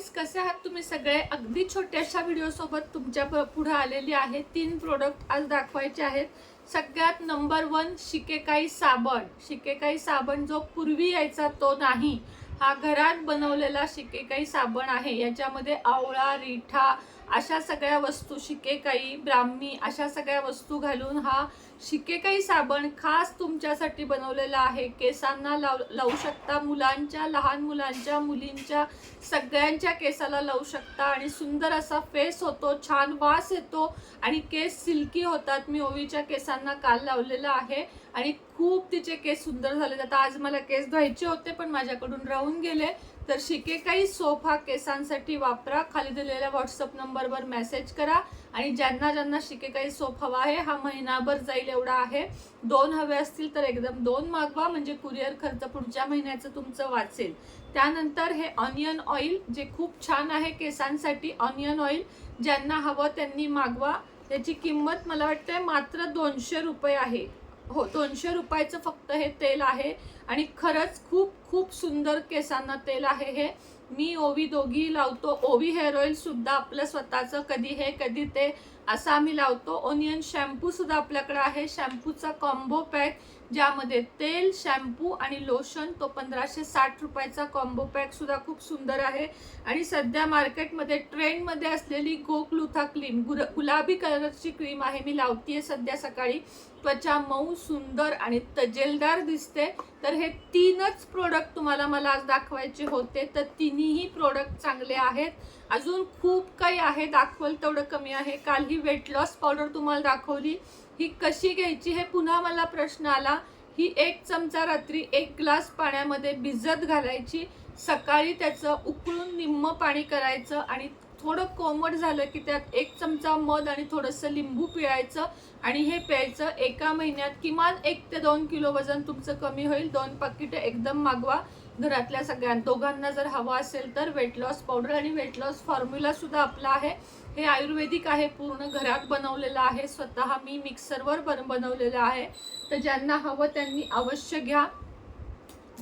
Friends कसे आहात तुम्ही सगळे? अगदी छोट्याशा व्हिडिओसोबत तुमच्या पुढं पुढे आलेली आहे. तीन प्रोडक्ट आज दाखवायचे आहेत. सगळ्यात नंबर वन शिकेकाई साबण. शिकेकाई साबण जो पूर्वी यायचा तो नाही. हा घरात बनवलेला शिकेकाई साबण आहे. याच्यामध्ये आवळा रिठा अशा सगळ्या वस्तू शिकेकाई ब्राह्मी अशा सगळ्या वस्तू घालून हा शिकेकाई साबण खास तुमच्यासाठी बनवलेला आहे. केसांना लाव लावू शकता. मुलांच्या लहान मुलांच्या मुलींच्या सगळ्यांच्या केसाला लावू शकता आणि सुंदर असा फेस होतो छान वास येतो आणि केस सिल्की होतात. मी ओवीच्या केसांना काल लावलेला आहे आणि खूप तिचे केस सुंदर झाले आता आज मला केस धुवायचे होते पण माझ्याकडून राहून गेले. तर शिकेकाई सोप हा केसांसाठी वापरा. खाली दिलेल्या व्हॉट्सअप नंबरवर मेसेज करा. आणि ज्यांना ज्यांना शिकेकाई सोप हवा आहे हा महिनाभर जाईल एवढा आहे. दोन हवे असतील तर एकदम दोन मागवा म्हणजे कुरिअर खर्च पुढच्या महिन्याचं तुमचं वाचेल. त्यानंतर हे ऑनियन ऑइल जे खूप छान आहे केसांसाठी ऑनियन ऑइल ज्यांना हवं त्यांनी मागवा. त्याची किंमत मला वाटते मात्र दोनशे रुपये आहे. हो दोनशे रुपयाचं फक्त हे तेल आहे. आणि खरंच खूप खूप सुंदर केसांना तेल आहे हे. मी ओवी दोघी लावतो. ओवी हेअर ऑइलसुद्धा आपलं स्वतःचं कधी हे कधी ते असं आम्ही लावतो. ओनियन शॅम्पूसुद्धा आपल्याकडे आहे. शॅम्पूचा कॉम्बो पॅक ज्यामध्ये तेल शॅम्पू आणि लोशन तो पंधराशे साठ रुपयाचा कॉम्बो पॅकसुद्धा खूप सुंदर आहे. आणि सध्या मार्केटमध्ये ट्रेंडमध्ये असलेली गोकलुथा क्रीम गुर गुलाबी कलरची क्रीम आहे. मी लावतीये सध्या सकाळी. त्वचा मऊ सुंदर आणि तजेलदार दिसते. तर हे तीनच प्रोडक्ट तुम्हाला मला आज दाखवायचे होते. तर तिन्ही प्रोडक्ट चांगले आहेत. अजून खूप काही आहे. दाखवल तेवढं कमी आहे. काल ही वेट लॉस पावडर तुम्हाला दाखवली. ही कशी घ्यायची हे पुन्हा मला प्रश्न आला. ही एक चमचा रात्री एक ग्लास पाण्यामध्ये भिजत घालायची. सकाळी त्याचं उकळून निम्म पाणी करायचं आणि थोडं कोमट झालं की त्यात एक चमचा मध आणि थोडंसं लिंबू पिळायचं आणि हे प्यायचं एका महिन्यात किमान एक ते दोन किलो वजन तुमचं कमी होईल. दोन पाकिटं एकदम मागवा घरातल्या सगळ्या. दोघांना जर हवा असेल तर वेट लॉस पावडर आणि वेट लॉस फॉर्म्युलासुद्धा आपला आहे. हे आयुर्वेदिक आहे पूर्ण घरात बनवलेलं आहे. स्वतः मी मिक्सरवर बन बनवलेलं आहे. तर ज्यांना हवं त्यांनी अवश्य घ्या.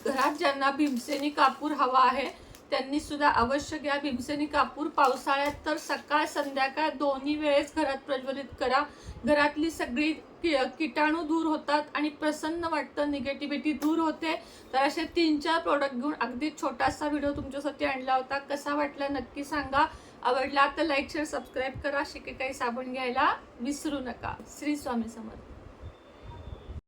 घरात ज्यांना भीमसेनी कापूर हवा आहे त्यांनी सुद्धा अवश्य घ्या. भीमसेनी कापूर पावसाळ्यात तर सकाळ संध्याकाळ दोन्ही वेळेस घरात प्रज्वलित करा. घरातली सगळी कि- किटाणू दूर होतात आणि प्रसन्न वाटतं निगेटिव्हिटी दूर होते. तर असे तीन चार प्रोडक्ट घेऊन अगदी छोटासा व्हिडिओ तुमच्यासाठी आणला होता. कसा वाटला नक्की सांगा. आवडला तर लाईक शेअर सबस्क्राईब करा. शिके काही साबण घ्यायला विसरू नका. श्री स्वामी समर्थ.